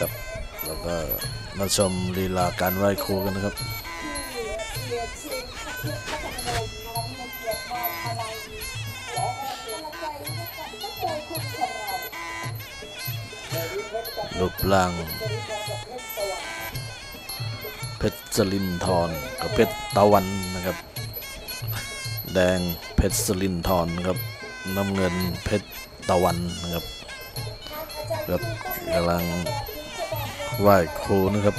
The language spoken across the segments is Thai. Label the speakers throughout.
Speaker 1: ครับ แล้วก็มาชมลีลาการไหว้ครูกันนะครับรูปร่างเพชรสลินทรกับเพชรตะวันนะครับ แดงเพชรสลินทรครับน้ำเงินเพชรตะวันนะครับครับกำลัง ไหว้ครูนะครับ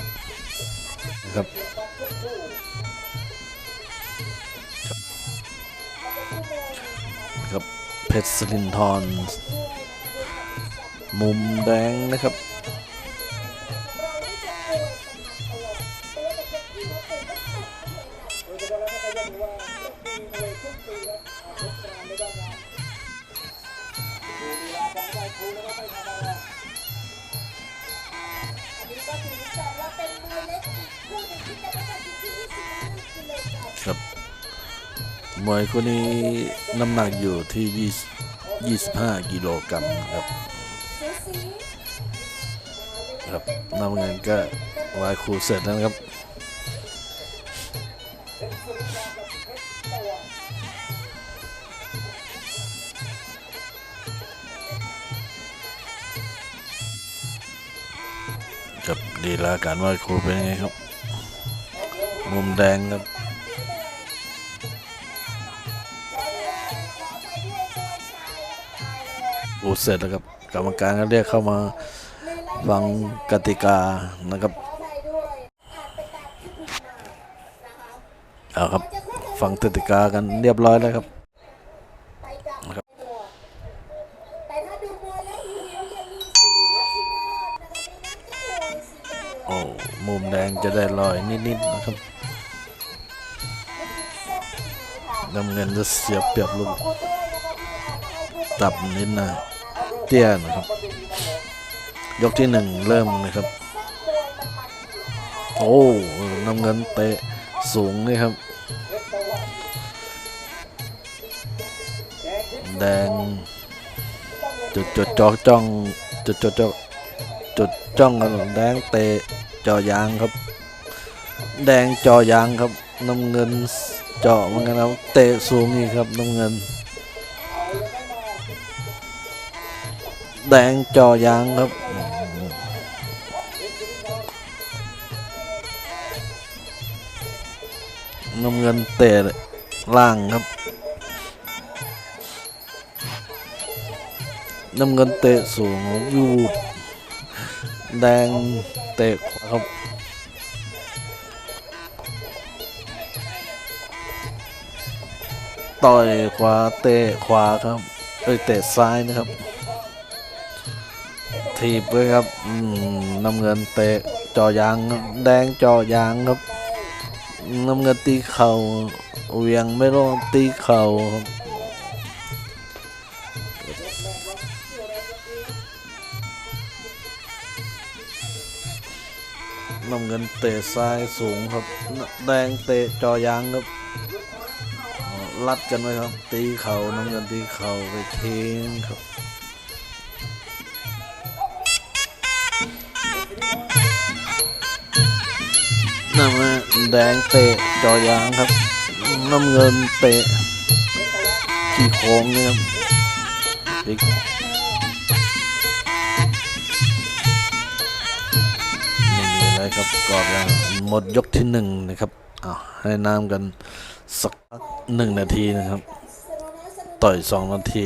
Speaker 1: นะครับครับเพชรสลินทรมุมแดงนะครับ ครับมวยคู่นี้น้ำหนักอยู่ที่20 25กิโลกรัมครับครับน้ำเงินก็วายครูเสร็จแล้วนะครับ ดีลาการไหว้ครูเป็นไงครับ มุมแดงครับอูเสร็จแล้วครับกรรมการก็เรียกเข้ามาฟังกติกานะครับเอาครับฟังกติกากันเรียบร้อยแล้วครับ
Speaker 2: แดงจะ
Speaker 1: ได้ลอยนิดๆนะครับน้ำเงินจะเสียเปรียบลูกตับนิดนะเตี้ยนะครับ ยกที่หนึ่งเริ่มนะครับ โอ้น้ำเงินเตะสูงนี่ครับ แดงจุดจุดจอกจ้องจุดจุดจอกจุดจ้องกันแดงเตะ จอยางครับ แดงจอยางครับน้ำเงินเจาะเหมือนกันครับเตะสูงนี่ครับน้ำเงิน แดงจอยางครับ น้ำเงินเตะล่างครับ น้ำเงินเตะสูงยูบ แดงเตะขวาครับต่อยขวาเตะขวาครับเอ้ยเตะซ้ายนะครับ ถีบเลยครับน้ำเงินเตะจอยางแดงจอยางครับน้ำเงินตีเข่าเหวียงไม่ลงตีเข่าครับ น้ำเงินเตะซ้ายสูงครับ แดงเตะจอยางครับรัดกันไว้ครับ ตีเข่าน้ำเงินตีเข่าไปทิ้งครับน้ำเงินแดงเตะจอยางครับ น้ำเงินเตะที่โค้งนี่ครับ พลิกไม่มีอะครับกอดกันหมดยกที่หนึ่งนะครับอ้าวให้น้ำกันสักหนึ่งนาทีนะครับ ต่อยสองนาที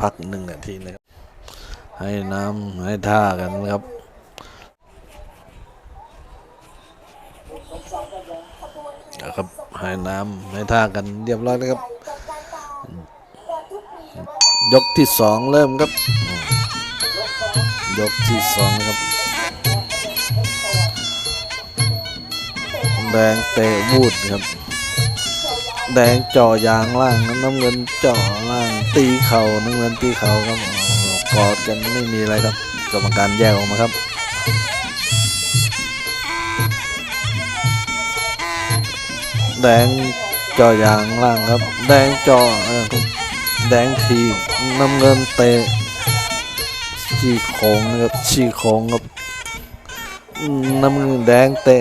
Speaker 1: พักหนึ่งนาทีนะครับให้น้ำให้ท่ากันนะครับนะครับให้น้ำให้ท่ากันเรียบร้อยแล้วครับ ยกที่สองเริ่มครับ ยกที่สองนะครับ แดงเตะบูดครับ แดงจ่อยางล่างน้ำเงินจ่อล่างตีเข่าน้ำเงินตีเข่าครับกอดกันไม่มีอะไรครับกรรมการแยกออกมาครับแดงจ่อยางล่างครับ แดงจอเอแดงทีน้ำเงินเตะชี้โค้งนะครับชี้โค้งครับน้ำเงินแดงเตะ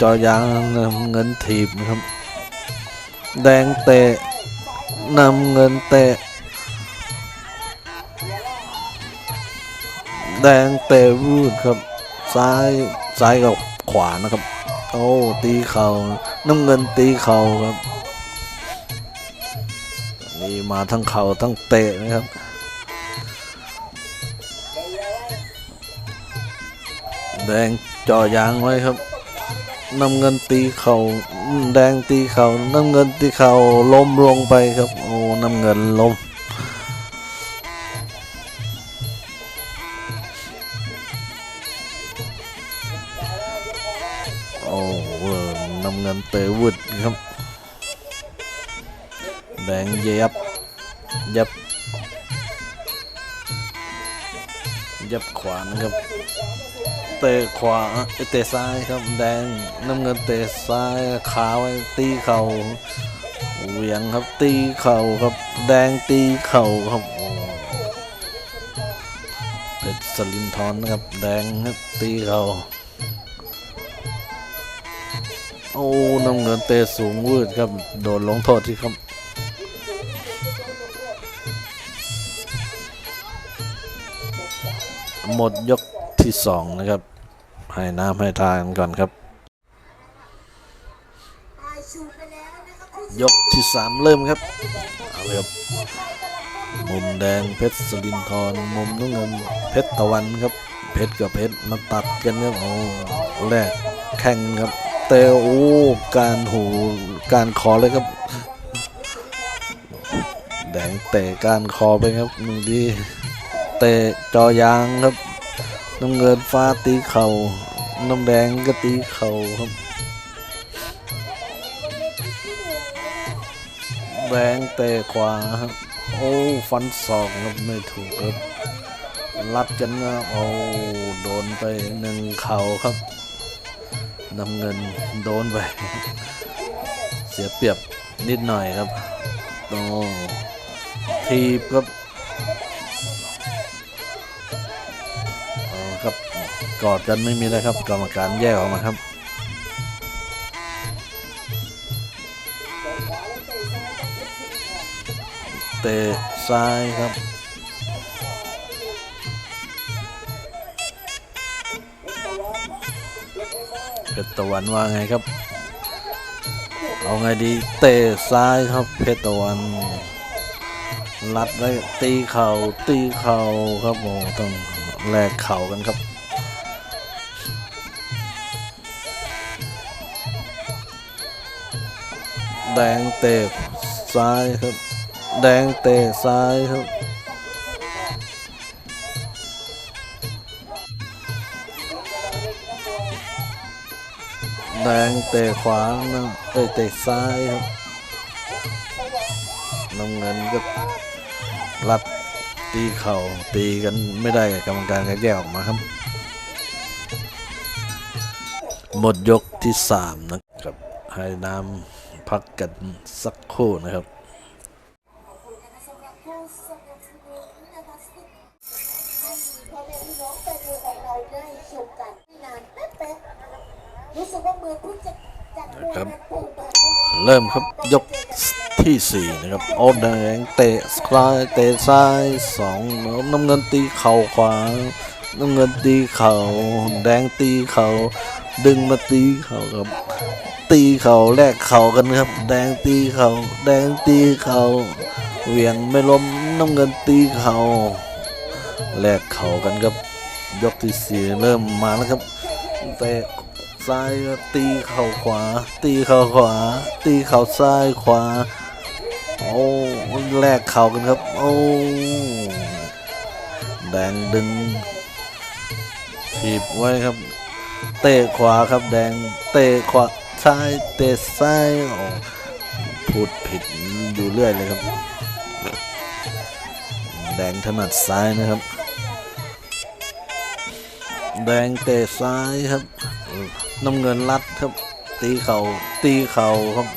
Speaker 1: จอยางนำเงินถีบนะครับ แดงเตะนำเงินเตะ แดงเตะวูดครับ ซ้ายซ้ายกับขวานะครับ โอ้ตีเขา่าน้ำเงินตีเข่าครับนี่มาทั้งเข่าทั้งเตะนะครับแดงจ่อยางไว้ครับ น้ำเงินตีเขา่าแดงตีเขา่าน้ำเงินตีเข่าล้มลงไปครับ โอ้น้ำเงินล้มโอ้เวอน้ำเงินเตะวุดครับ แดงเย็บย็บย็บขวานครับ เตะขวาเอ้ยเตะซ้ายครับแดงน้ำเงินเตะซ้ายขาไว้ตีเข่าเหวียงครับตีเข่าครับแดงตีเข่าครับเพชรสลินทอนนะครับแดงครับตีเข่าโอ้น้ำเงินเตะสูงวืดครับโดนลงโทษที่ครับหมดยกที่สองนะครับ ให้น้ำให้ทานก่อนครับ
Speaker 2: อายชูไปแล้วนครับ
Speaker 1: ยกที่สามเริ่มครับ เอาเลยครับ มุมแดงเพชรสลินทรมุมน้ำเงินเพชรตะวันครับ เพชรกับเพชรมาตัดกันครับโอ้แรกแข่งครับเตะโอ้การหูการคอเลยครับ แดงเตะการคอไปครับหนึ่งดีเตะจอยางครับ น้ำเงินฟ้าตีเข่าน้ำแดงก็ตีเข่าครับ แดงเตะขวาครับ โอ้ฟันศอกครับไม่ถูกครับรัดกันนะโอ้โดนไปหนึ่งเข่าครับน้ำเงินโดนไป เสียเปรียบนิดหน่อยครับโอ้ทีบครับ กอดกันไม่มีแล้วครับ กรรมการแยกออกมาครับเตะซ้ายครับเพชรตะวันว่าไงครับ เอาไงดีเตะซ้ายครับเพชรตะวันรัดไว้ตีเข่าตีเข่าครับโอ้ต้องแลกเข่ากันครับ แดงเตะซ้ายครับ แดงเตะซ้ายครับ แดงเตะขวานะเอ้ยเตะซ้ายครับน้ำเงินก็รัดตีเข่าตีกันไม่ได้กรรมการก็แยกออกมาครับ หมดยกที่สามนะครับให้น้ำ พักกันสักครู่นะครับ
Speaker 2: สำหรับผู้สนับสนุนนะคะให้พ่อแม่พี่น้องแฟนมวยของเราได้ชมกันไม่นานแป๊บๆรู้สึกว่ามือเพิ่งจะจัดมวย
Speaker 1: ครับ
Speaker 2: กันปุ่มแบบ
Speaker 1: เริ่มครับยกที่สี่นะครับโอ้แดงเตะซ้ายเตะซ้ายสองน้ำเงินตีเข่าขวาน้ำเงินตีเข่าแดงตีเข่าดึงมาตีเข่าครับ ตีเข่าแลกเข่ากันครับ แดงตีเข่าแดงตีเข่าเหวี่ยงไม่ล้มน้ำเงินตีเข่าแลกเข่ากันครับ ยกที่สี่เริ่มมาแล้วครับเตะซ้ายตีเข่าขวา ตีเข่าขวา ตีเข่าซ้ายขวาโอ้แลกเข่ากันครับ โอ้แดงดึงถีบไว้ครับ เตะขวาครับแดงเตะขวา ซ้ายเตะซ้ายโอ้พูดผิดอยู่เรื่อยเลยครับ แดงถนัดซ้ายนะครับ แดงเตะซ้ายครับน้ำเงินรัดครับ ตีเขา่าตีเข่าครับ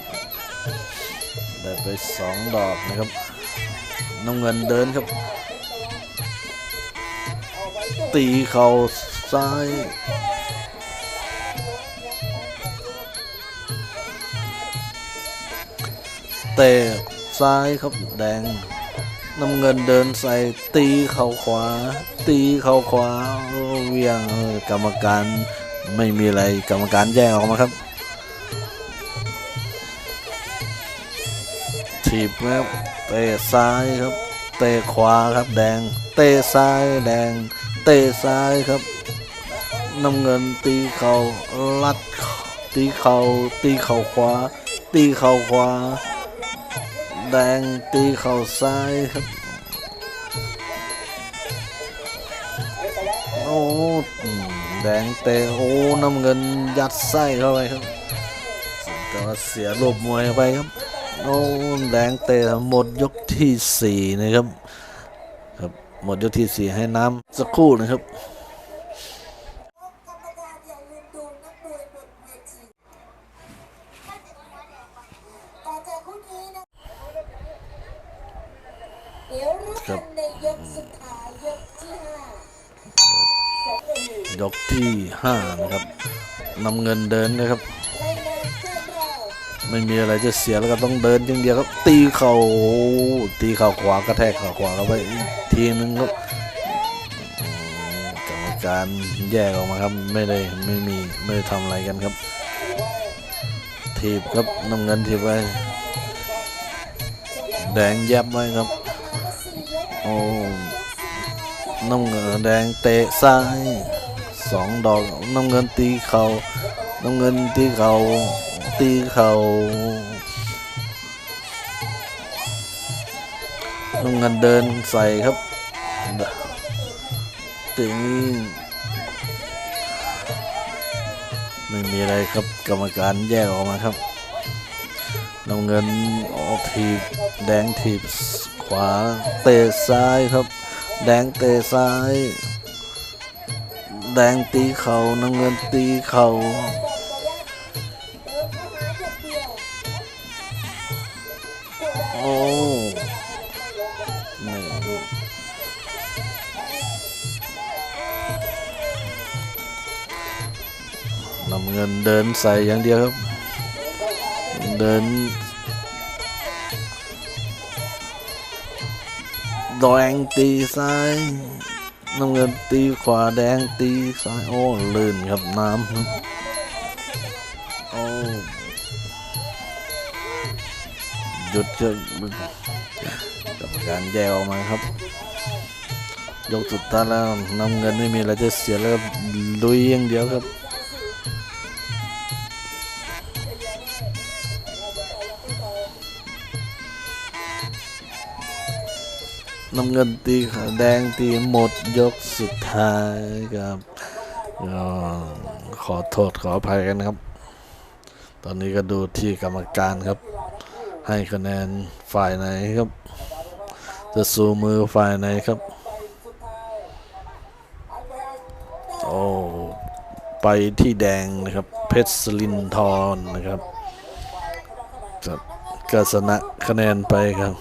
Speaker 1: ได้ไปสองดอกนะครับน้ำเงินเดินครับ ตีเข่าซ้าย เตะซ้ายครับแดงน้ำเงินเดินใส่ตีเข่าขวา ตีเข่าขวาเวียงกรรมการไม่มีอะไรกรรมการแยกออกมาครับถีบครับเตะซ้ายครับ เตะขวาครับแดง เตะซ้ายแดง เตะซ้ายครับน้ำเงินตีเข่าลัดตีเข่าตีเข่าขวา ตีเข่าขวา แดงตีเข่าซ้ายครับ โอ้แดงเตะโอ้น้ำเงินยัดไส้เข้าไปครับแต่ว่าเสียรูปมวยไปครับโอ้แดงเตะหมดยกที่สี่นะครับครับหมดยกที่สี่ให้น้ำสักครู่นะครับ
Speaker 2: กรรมการอย่าลืมดูนักมวยบนเวทีต่อจากคู่นี้นะ เดี๋ยวรู้กันในยกสุดท้ายยกที่ห้าสองเอ็ด
Speaker 1: ยกที่ห้านะครับน้ำเงินเดินนะครับ
Speaker 2: ในนามเพื่อนเรา
Speaker 1: ไม่มีอะไรจะเสียแล้วก็ต้องเดินอย่างเดียวครับตีเข่าโอ้โหตีเข่าขวากระแทกเข่าขวาเข้าไปอีกทีนึงครับอืมกรรมการแยกออกมาครับไม่ได้ไม่มีไม่ได้ทำอะไรกันครับ ถีบครับน้ำเงินถีบไปแดงแยบไว้ครับโอ้น้ำเงินแดงเตะซ้ายสองดอกน้ำเงินตีเข่าน้ำเงินตีเข่าตีเข่าน้ำเงินเดินใส่ครับตีไม่มีอะไรครับกรรมการแยกออกมาครับน้ำเงินออกทีบแดงทีบ ขวาเตะซ้ายครับ แดงเตะซ้าย แดงตีเข่าน้ำเงินตีเข่า
Speaker 2: เดินเข้าหาอย่างเดียว
Speaker 1: โอ้ไม่น้ำเงินเดินใส่อย่างเดียวครับ เดิน แดงตีซ้ายน้ำเงินตีขวาแดงตีซ้ายโอ้ลื่นครับน้ำโอ้หยุดจะกรรมการแยกออกมาครับ ยกสุดท้ายแล้วน้ำเงินไม่มีอะไรจะเสียแล้วลุยอย่างเดียวครับ น้ำเงินตีขาแดงตีหมดยกสุดท้ายครับขอโทษขออภัยกันครับ ตอนนี้ก็ดูที่กรรมการครับ ให้คะแนนฝ่ายไหนครับ จะสู้มือฝ่ายไหนครับ โอ้ไปที่แดงนะครับ เพชรสลินทรนนะครับครับก็ชนะคะแนนไปครับ